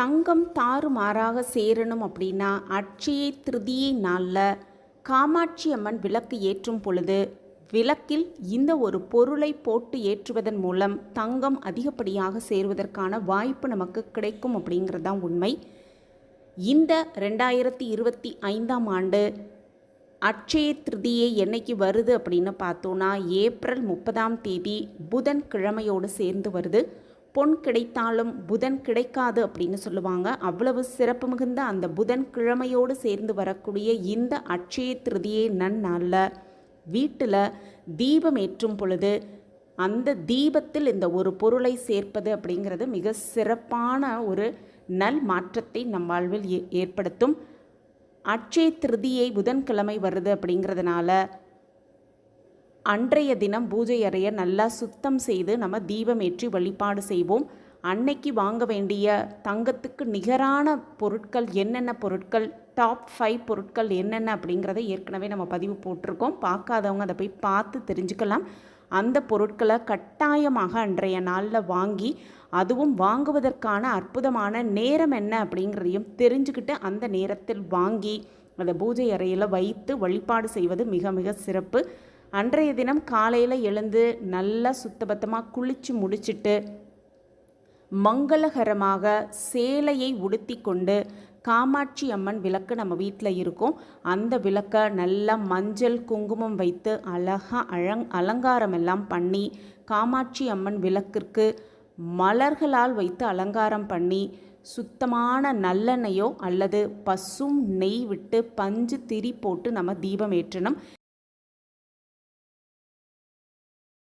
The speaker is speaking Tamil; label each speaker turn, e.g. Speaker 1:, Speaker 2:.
Speaker 1: தங்கம் தாறுமாறாக சேரணும் அப்படின்னா அட்சய திருதியை நாளில் காமாட்சி அம்மன் விளக்கு ஏற்றும் பொழுது விளக்கில் இந்த ஒரு பொருளை போட்டு ஏற்றுவதன் மூலம் தங்கம் அதிகப்படியாக சேருவதற்கான வாய்ப்பு நமக்கு கிடைக்கும் அப்படிங்கிறது தான் உண்மை. இந்த ரெண்டாயிரத்தி இருபத்தி ஐந்தாம் ஆண்டு அட்சய திருதியை என்னைக்கு வருது அப்படின்னு பார்த்தோன்னா ஏப்ரல் முப்பதாம் தேதி புதன் கிழமையோடு சேர்ந்து வருது. பொன் கிடைத்தாலும் புதன் கிடைக்காது அப்படின்னு சொல்லுவாங்க. அவ்வளவு சிறப்பு மிகுந்த அந்த புதன் கிழமையோடு சேர்ந்து வரக்கூடிய இந்த அட்சய திருதியை நன்னாளில் வீட்டில் தீபம் ஏற்றும் பொழுது அந்த தீபத்தில் இந்த ஒரு பொருளை சேர்ப்பது அப்படிங்கிறது மிக சிறப்பான ஒரு நல் மாற்றத்தை நம் வாழ்வில் ஏ- ஏற்படுத்தும். அட்சய திருதியை புதன்கிழமை வருது அப்படிங்கிறதுனால அன்றைய தினம் பூஜை அறையை நல்லா சுத்தம் செய்து நம்ம தீபம் ஏற்றி வழிபாடு செய்வோம். அன்னைக்கு வாங்க வேண்டிய தங்கத்துக்கு நிகரான பொருட்கள் என்னென்ன பொருட்கள் டாப் ஃபைவ் பொருட்கள் என்னென்ன அப்படிங்கிறத ஏற்கனவே நம்ம பதிவு போட்டிருக்கோம். பார்க்காதவங்க அதை போய் பார்த்து தெரிஞ்சுக்கலாம். அந்த பொருட்களை கட்டாயமாக அன்றைய நாளில் வாங்கி அதுவும் வாங்குவதற்கான அற்புதமான நேரம் என்ன அப்படிங்கிறதையும் தெரிஞ்சுக்கிட்டு அந்த நேரத்தில் வாங்கி அதை பூஜை அறையில் வைத்து வழிபாடு செய்வது மிக மிக சிறப்பு. அன்றைய தினம் காலையில் எழுந்து நல்லா சுத்தபத்தமாக குளித்து முடிச்சிட்டு மங்களகரமாக சேலையை உடுத்தி கொண்டு காமாட்சி அம்மன் விளக்கு நம்ம வீட்டில் இருக்கும். அந்த விளக்கை நல்லா மஞ்சள் குங்குமம் வைத்து அழகாக அழங் அலங்காரம் எல்லாம் பண்ணி காமாட்சி அம்மன் விளக்கிற்கு மலர்களால் வைத்து அலங்காரம் பண்ணி சுத்தமான நல்லெண்ணெயோ அல்லது பசும் நெய் விட்டு பஞ்சு திரி போட்டு நம்ம தீபம் ஏற்றணும்.